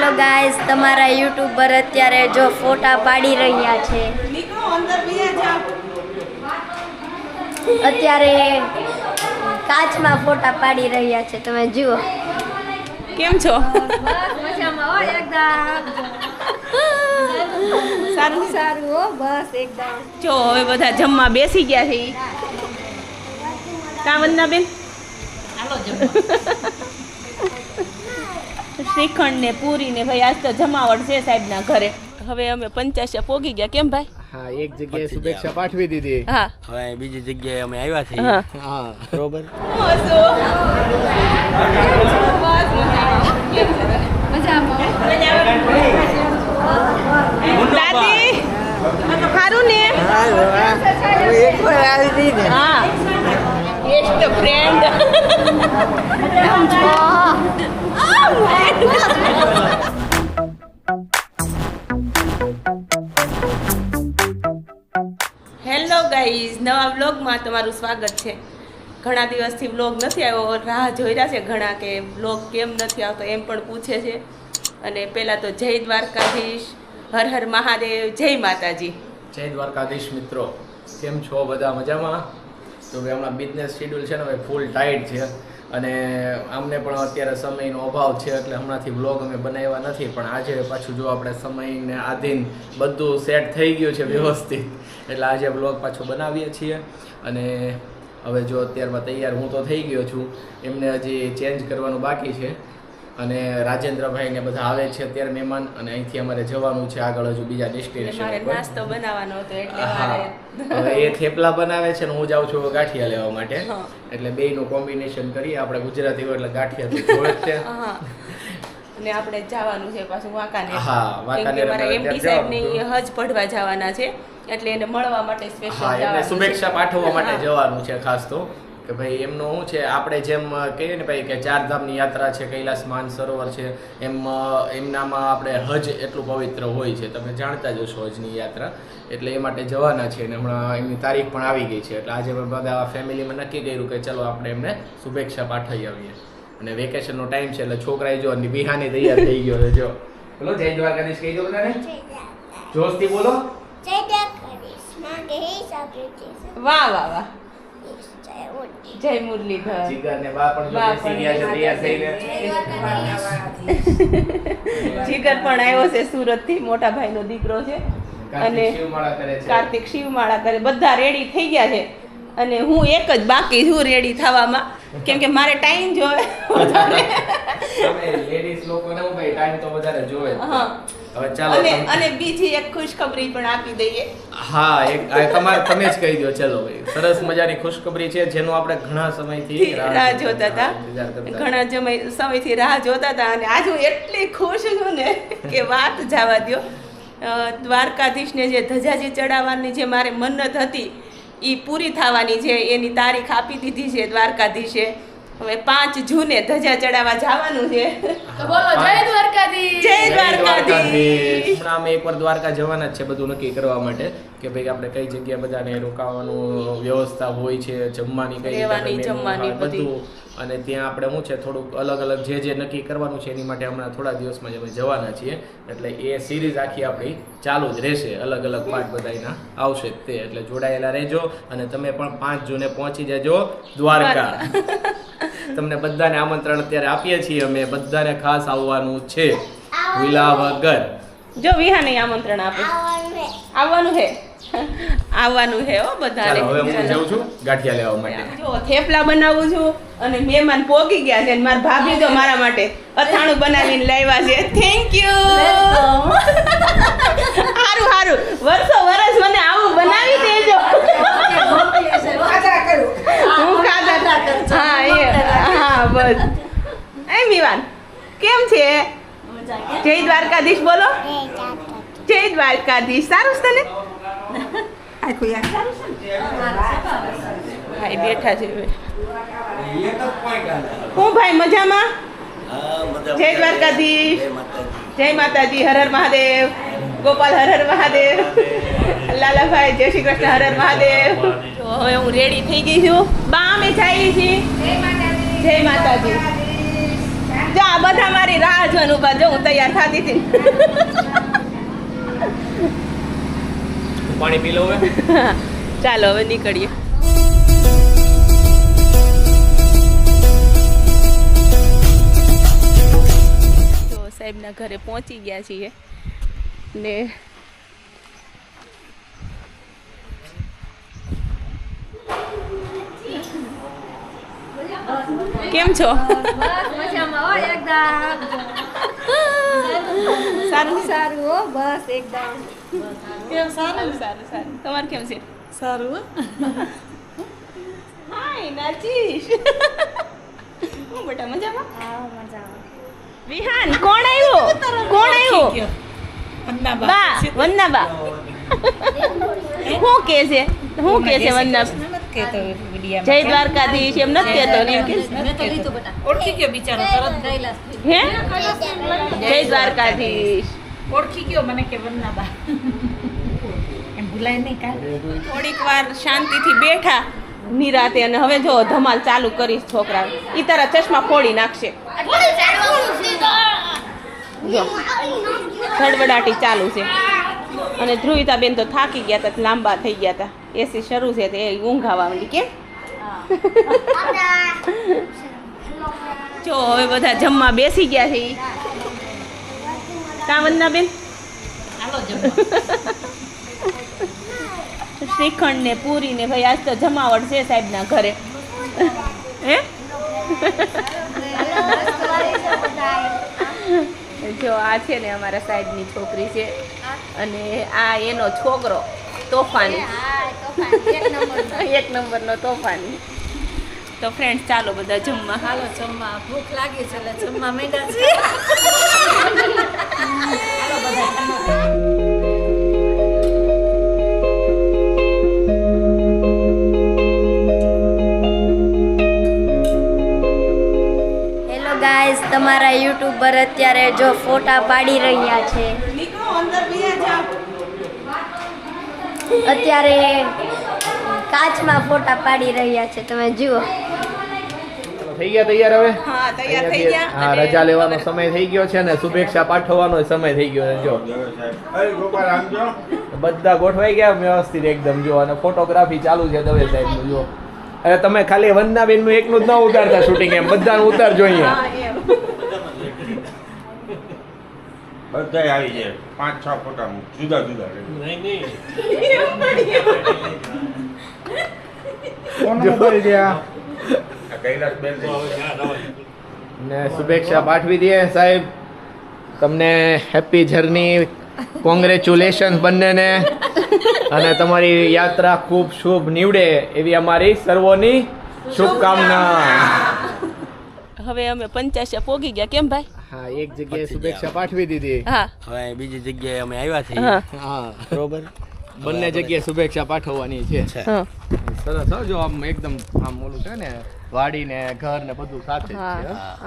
Hello guys તમારા YouTuber અત્યારે જો ફોટા પાડી રહ્યા છે. અત્યારે કાચમાં ફોટા પાડી રહ્યા છે તમે જુઓ. કેમ છો? સારું સારું હો બસ એકદમ. જો હવે બધા જમવા બેસી ગયા છે. કા વંદના બેન શ્રીખંડ ને પૂરી ને ભાઈ આજ તો જમાવટ છે સાહેબના ઘરે. હવે અમે પંચાશા પોગી ગયા. કેમ ભાઈ? હા એક જગ્યાએ શુભેચ્છા પાઠવી દીધી. હા. હવે બીજી જગ્યાએ અમે આવ્યા છીએ. હા. હા. બરોબર. દાદી સારું ને હા હેલો ગાઈઝ, નવા વ્લોગમાં તમારું સ્વાગત છે. ઘણા દિવસથી વ્લોગ નથી આવ્યો રાહ જોઈ રહ્યા છે ઘણા કે વ્લોગ કેમ નથી આવતો એમ પણ પૂછે છે. અને પહેલાં તો જય દ્વારકાધીશ, હર હર મહાદેવ, જય માતાજી. જય દ્વારકાધીશ મિત્રો, કેમ છો? બધા મજામાં? તો ભાઈ હમણાં બિઝનેસ શેડ્યુલ છે ને ભાઈ ફૂલ ટાઈટ છે. અને અમને પણ અત્યારે સમયનો અભાવ છે, એટલે હમણાંથી વ્લોગ અમે બનાવ્યા નથી, પણ આજે પાછું જો આપણે સમયને આધીન બધું સેટ થઈ ગયું છે વ્યવસ્થિત, એટલે આજે વ્લોગ પાછો બનાવીએ છીએ. અને હવે જો અત્યારમાં તૈયાર હું તો થઈ ગયો છું. એમને હજી ચેન્જ કરવાનું બાકી છે. અને રાજેન્દ્રભાઈ ને બધા આવે છે અત્યારે મહેમાન અને અહીંથી અમારે જવાનું છે આગળ હજુ બીજા ડેસ્ટિનેશન નાસ્તો બનાવવાનો હતો એટલે એ થેપલા બનાવે છે ને હું જાઉં છું ગાંઠિયા લેવા માટે. એટલે બે નું કોમ્બિનેશન કરીએ. આપણે ગુજરાતી હોય એટલે ગાંઠિયા છે. ને અને આપણે જવાનું છે પાછું વાંકાને હા, વાંકાને મારા એમડી સાહેબ ને હજ પઢવા જવાના છે. એટલે એને મળવા માટે સ્પેશિયલ શુભેચ્છા પાઠવવા માટે જવાનું છે ખાસ તો. કે ભાઈ એમનું શું છે? આપણે જેમ કહીએ ને ભાઈ કે ચારધામની યાત્રા છે કૈલાસ માન સરોવર છે એમ એમનામાં આપણે હજ એટલું પવિત્ર હોય છે. તમે જાણતા જ હશો હજની યાત્રા. એટલે એ માટે જવાના છે અને હમણાં એમની તારીખ પણ આવી ગઈ છે. એટલે આજે પણ બધા ફેમિલીમાં નક્કી કર્યું કે ચલો આપણે એમને શુભેચ્છા પાઠવી આવીએ. અને વેકેશનનો ટાઈમ છે એટલે છોકરાએ જો બિહાની તૈયાર થઈ ગયો છે. જો. બોલો જય દ્વારકાધીશ કહી દો બધાને. જોશથી બોલો. વાહ વાહ વાહ. જય મુરલીધર. જીગર ને બા પણ જો બા બેસી છે તૈયાર થઈને જીગર પણ આવ્યો છે સુરતથી મોટા ભાઈ નો દીકરો છે. અને કાર્તિક શિવમાળા કરે છે. કાર્તિક શિવમાળા કરે. બધા રેડી થઈ ગયા છે. અને હું એક જ બાકી છું રેડી થવામાં. કેમ કે મારે ટાઈમ જોવે. તમે લેડીઝ લોકોને હું ભાઈ ટાઈમ તો વધારે જોવે હા. હવે ચાલો અને અને બીજી એક ખુશખબરી પણ આપી દઈએ. હા એક આ તમારે તમે જ કહી દો ચલો ભાઈ. સરસ મજાની ખુશખબરી છે જેનો આપણે ઘણા સમયથી રાહ જોતા હતા. ઘણા સમયથી રાહ જોતા હતા અને આજ હું એટલી ખુશ છું ને કે વાત જવા દ્યો. અ, દ્વારકાધીશને જે ધજાજી ચડાવવાની જે મારે મન્નત હતી એ પૂરી થવાની છે એની તારીખ આપી દીધી છે દ્વારકાધીશે. હવે પાંચ જૂને ધજા ચડાવવા જવાનું છે. બોલો જય દ્વારકાધીશ. જય દ્વારકાધીશ. હમણાં અમે એકવાર દ્વારકા જવાના જ છે બધું નક્કી કરવા માટે કે ભાઈ આપણે કઈ જગ્યા બધાને રોકાવાનું વ્યવસ્થા હોય છે જમવાની કઈ રહેવાની, જમવાની બધું. અને ત્યાં આપણે શું છે થોડુંક અલગ અલગ જે જે નક્કી કરવાનું છે એની માટે હમણાં થોડા દિવસમાં જ અમે જવાના છીએ. એટલે એ સિરીઝ આખી આપણી ચાલુ જ રહેશે. અલગ અલગ પાર્ટ બધાના આવશે તે. એટલે જોડાયેલા રહેજો અને તમે પણ પાંચ જૂને પહોંચી જજો દ્વારકા. તમને બધાને આમંત્રણ અત્યારે આપીએ છીએ. અમે બધાને ખાસ આવવાનું છે ભૂલા વગર જો વિહાને આમંત્રણ આપે. આવવાનું હે. આવવાનું હે હો બધાને. હવે હું. જાઉં છું. ગાંઠિયા લેવા માટે. જો થેપલા બનાવું છું અને મહેમાન પોગી ગયા છે અને મારા ભાભી તો મારા માટે અથાણું બનાવીને લાવ્યા છે. થેન્ક યુ સારું સારું વર્ષો વર્ષ મને આવું બનાવી દેજો. હું ખાધા હા એ. હા બસ. એ મિવાન કેમ છે? જય દ્વારકાધીશ બોલો. જય દ્વારકાધીશ. સારું છે તને? ભાઈ બેઠા છે હું ભાઈ મજામાં? જય દ્વારકાધીશ. જય માતાજી હર હર મહાદેવ. ગોપાલ હર હર મહાદેવ. લાલાભાઈ જય શ્રી કૃષ્ણ હર હર મહાદેવ. તો હવે હું રેડી થઈ ગઈ છું. બા અમે જઈએ છીએ. જય માતાજી. જો આ બધા મારી રાહ જોઈને ઊભા જો હું તૈયાર થતી હતી. પાણી પી લો હવે. ચાલો હવે નીકળીએ. તો સાહેબના ઘરે પહોંચી ગયા છીએ ને કેમ છો? મજામાં સારું સારું. હો બસ એકદમ. કેમ સારું? સારું સારું. તમારે કેમ છે? સારું હાય નાચીશ હું બેટા મજામાં? હા મજામાં. વિહાન કોણ આવ્યો? કોણ આવ્યો? બા વંદના બા શું કે છે? શું કે છે વંદના જય દ્વારકાધીશ એમ નથી કહેતો ને એમ કે ઓળખી ગયો બિચારો તરત. હે? જય દ્વારકાધીશ. ઓળખી ગયો મને કે વંદનાબા. એમ ભૂલાય નહીં કા થોડીક વાર શાંતિથી બેઠા નિરાતે અને હવે જો ધમાલ ચાલુ કરીશ છોકરા. ઈ તારા ચશ્મા ફોડી નાખશે. જો ધડબડાટી ચાલુ છે. અને ધ્રુવિતા બેન તો થાકી ગયા હતા લાંબા થઈ ગયા હતા એસી શરૂ છે તે ઊંઘાવા માંડી કેમ? જો હવે બધા જમવા બેસી ગયા છે. કા વંદના બેન શ્રીખંડ ને પૂરી ને ભાઈ આજ તો જમાવટ છે સાહેબના ઘરે. હે? જો આ છે ને અમારા સાહેબની છોકરી છે. અને આ એનો છોકરો તોફાની. એક નંબરનો તોફાન. તો ફ્રેન્ડ ચાલો બધા જમવા. હાલો જમવા. ભૂખ લાગી છે એટલે જમવા માંડ્યા છે હાલો બધા તમારા યુટ્યુબર અત્યારે જો ફોટા પાડી રહ્યા છે. નીકળો અંદર અત્યારે કાચમાં ફોટા પાડી રહ્યા છે તમે જુઓ. થઈ ગયા તૈયાર હવે? હા તૈયાર થઈ ગયા. હા રજા લેવાનો સમય થઈ ગયો છે ને શુભેચ્છા પાઠવવાનો સમય થઈ ગયો છે જો. બધા ગોઠવાઈ ગયા વ્યવસ્થિત એકદમ જો અને ફોટોગ્રાફી ચાલુ છે દવે સાહેબનું જો. અરે તમે ખાલી વંદનાબેનનું એકનું જ ન ઉતારતા શૂટિંગ એમ બધાનું ઉતારજો અહીંયા હા એમ બધા આવી જાય. પાંચ છ ફોટા જુદા જુદા ને શુભેચ્છા પાઠવી દઈએ સાહેબ. તમને હેપી જર્ની કોંગ્રેચ્યુલેશન બંનેને. અને તમારી યાત્રા ખૂબ શુભ નીવડે એવી અમારી સર્વોની શુભકામના. હવે અમે પંચાશા પોગી ગયા. કેમ ભાઈ? હા એક જગ્યાએ શુભેચ્છા પાઠવી દીધી. હા. હવે બીજી જગ્યાએ અમે આવ્યા છીએ. હા. બરોબર? બંને જગ્યાએ શુભેચ્છા પાઠવવાની છે. સરસ હો, જો આમ એકદમ આમ ઓલું છે ને વાડી ને ઘર ને બધું સાથે છે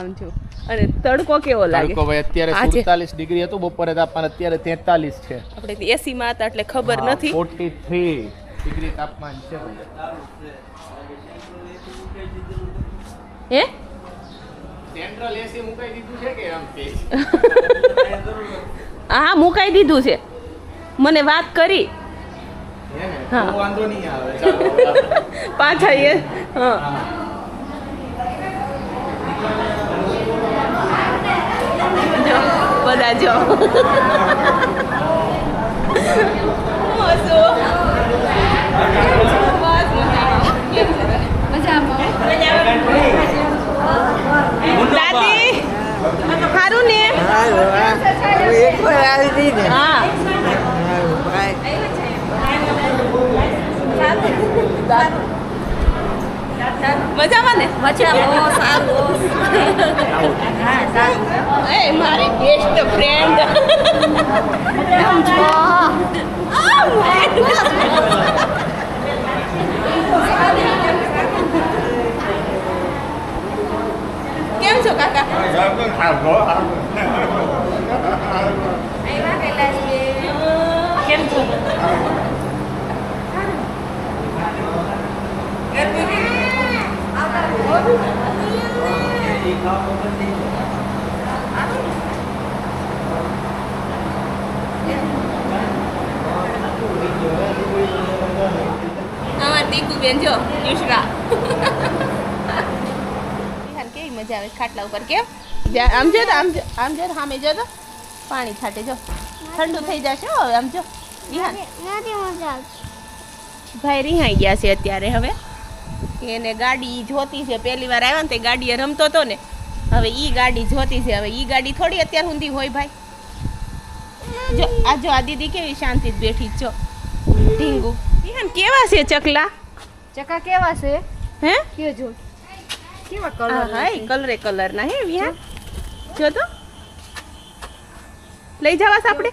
આમ જો. અને તડકો કેવો લાગે? તડકો ભાઈ અત્યારે આજે. સુડતાલીસ ડિગ્રી હતું બપોરે તાપમાન અત્યારે તેતાલીસ છે. આપણે એસી માં હતા એટલે ખબર નથી. ફોર્ટી થ્રી ડિગ્રી તાપમાન છે હે? સેન્ટ્રલ એસી મુકાઈ દીધું છે કે આમ હા મુકાઈ દીધું છે. મને વાત કરી. હા. વાંધો નહીં આવે પાછા એ હા. હા. બધા જો. મજામાં મજામાં. દાદી. સારું ને. હા. મજામાં ને? એ મારી best friend langsung kakak. Ayo pakai les Ken Mama, đi cục biến chưa? Như thế? મજા આવે ખાટલા ઉપર કેમ? આમ જો આમ જો આમ જો સામે જો તો. પાણી છાટે જો. ઠંડુ થઈ જશે હવે આમ જો. ભાઈ રિહાઈ ગયા છે અત્યારે હવે. એને ગાડી જોતી છે પહેલી વાર આવ્યા ને તે ગાડીએ રમતો હતો ને. હવે ઈ ગાડી જોતી છે હવે ઈ ગાડી થોડી અત્યાર સુધી હોય ભાઈ. જો આ જો આ દીદી કેવી શાંતિ બેઠી જો. ઢીંગુ. કેવા છે ચકલા? ચકા કેવા છે? હે? કયો જો. કેવા હા હા કલરે કલર ના હે વિહાન જો. તો. લઈ જવાસ આપણે?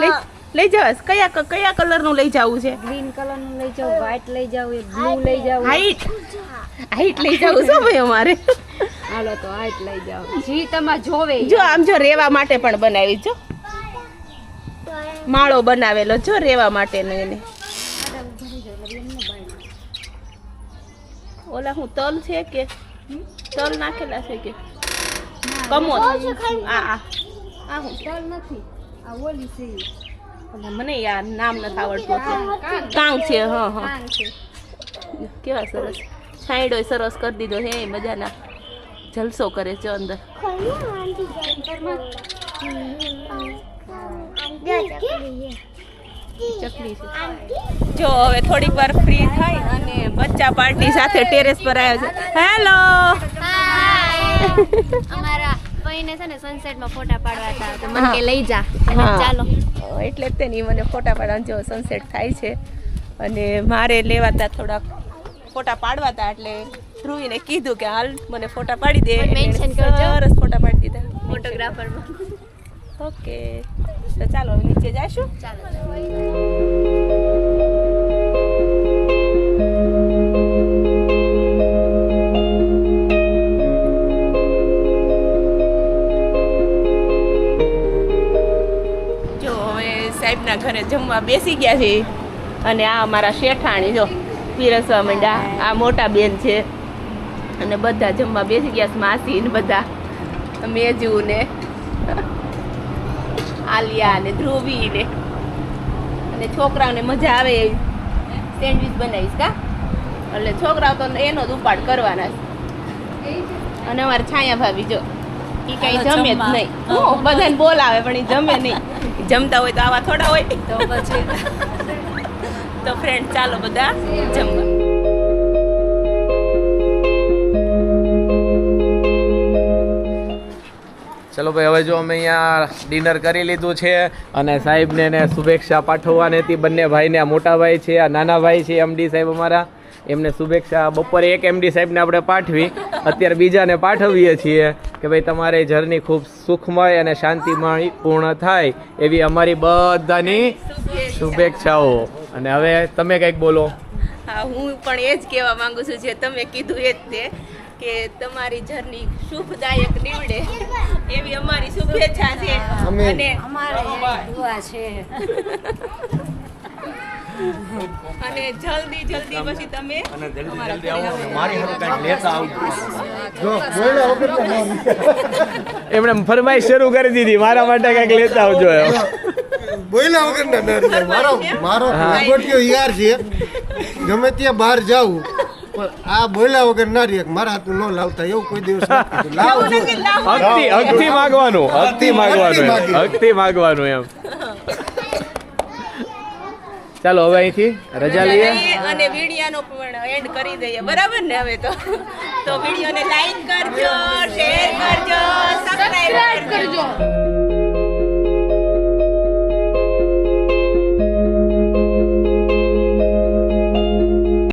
લઈ લઈ જવાસ? કયા કયા કલરનું લઈ જવું છે? ગ્રીન કલરનું લઈ જાવ વ્હાઈટ લઈ જાવ એક બ્લુ લઈ જાવ હાઈટ હાઈટ લઈ જવું છે ભાઈ અમારે. હાલો તો હાઈટ લઈ જાવ જી તમારે જોવે. જો આમ જો રેવા માટે પણ બનાવી જો. માળો બનાવેલો જો રેવા માટેનો એને. ઓલા હું તલ છે કે તલ નાખેલા છે કે. કમો આ આ. આ હું તલ નથી. આ ઓલી છે. મને યાર નામ નથી આવડતું. કાંગ છે હા હા. કેવા સરસ. છાંયડો સરસ કરી દીધો હે મજાના જલસો કરે છે અંદર. ચકલી છે. જો હવે થોડીક વાર ફ્રી થાય અને બચ્ચા પાર્ટી સાથે ટેરેસ પર આવ્યો છે. હેલો અમારા ભાઈને છે ને સનસેટમાં ફોટા પાડવા હતા. તો મને કે લઈ જા. ચાલો. એટલે જ તેની મને ફોટા પાડવાનું જો સનસેટ થાય છે. અને મારે લેવાતા થોડાક ફોટા પાડવા હતા એટલે ધ્રુવીને કીધું કે હાલ મને ફોટા પાડી દે. મેન્શન કરજો. સરસ ફોટા પાડી દીધા. ફોટોગ્રાફરમાં ઓકે તો ચાલો નીચે જઈશું. ચાલો સાહેબના ઘરે જમવા બેસી ગયા છે. અને આ અમારા શેઠાણી જો, પીરસવા માંડ્યા. આ મોટા બેન છે. અને બધા જમવા બેસી ગયા છે, માસી ને બધા. મેજુ ને આલિયા ને ધ્રુવી ને અને છોકરાઓને મજા આવે એવી સેન્ડવિચ બનાવીશ કા? એટલે છોકરાઓ તો એનો જ ઉપાડ કરવાના છે. અને અમારે છાયા ભાભી જો એ કઈ જમે જ નહીં. હું બધાને બોલાવે પણ એ જમે નહીં. જમતા હોય તો આવા થોડા હોય. તો પછી. તો ફ્રેન્ડ ચાલો બધા જમવા. ચલો ભાઈ હવે જો અમે અહીંયા ડિનર કરી લીધું છે અને સાહેબને એને શુભેચ્છા પાઠવવાની હતી. બંને ભાઈને આ મોટા ભાઈ છે આ નાના ભાઈ છે એમડી સાહેબ અમારા. એમને શુભેચ્છા બપોરે એક એમડી સાહેબને આપણે પાઠવી. અત્યારે બીજાને પાઠવીએ છીએ કે ભાઈ તમારે જર્ની ખૂબ સુખમય અને શાંતિમય પૂર્ણ થાય એવી અમારી બધાની શુભેચ્છાઓ. અને હવે તમે કંઈક બોલો. હા હું પણ એ જ કહેવા માંગુ છું જે તમે કીધું એ જ તે કે તમારી જર્ની શુભદાયક નીવડે. એવી અમારી શુભેચ્છા છે. અને અમારે દુઆ છે. અને જલ્દી જલ્દી પછી તમે અને જલ્દી જલ્દી આવો. એમણે ફરમાઈશ શરૂ કરી દીધી. મારા માટે કંઈક લેતા આવજો એમ. બોલ્યા વગર ના ડર મારો મારો ગોટિયો યાર છે. ગમે ત્યાં બહાર જાઉં પણ આ બોલ્યા વગર ના રે મારા હાથ ન લાવતા એવું કોઈ દિવસ. લાવજો હકથી માંગવાનું માગવાનું માંગવાનું માગવાનું એમ. હકથી એમ. ચાલો હવે અહીંથી રજા લઈએ. અને વિડિયાનો પણ એન્ડ કરી દઈએ. બરાબર ને હવે તો? તો વિડિયોને લાઈક કરજો શેર કરજો સબસ્ક્રાઇબ કરજો.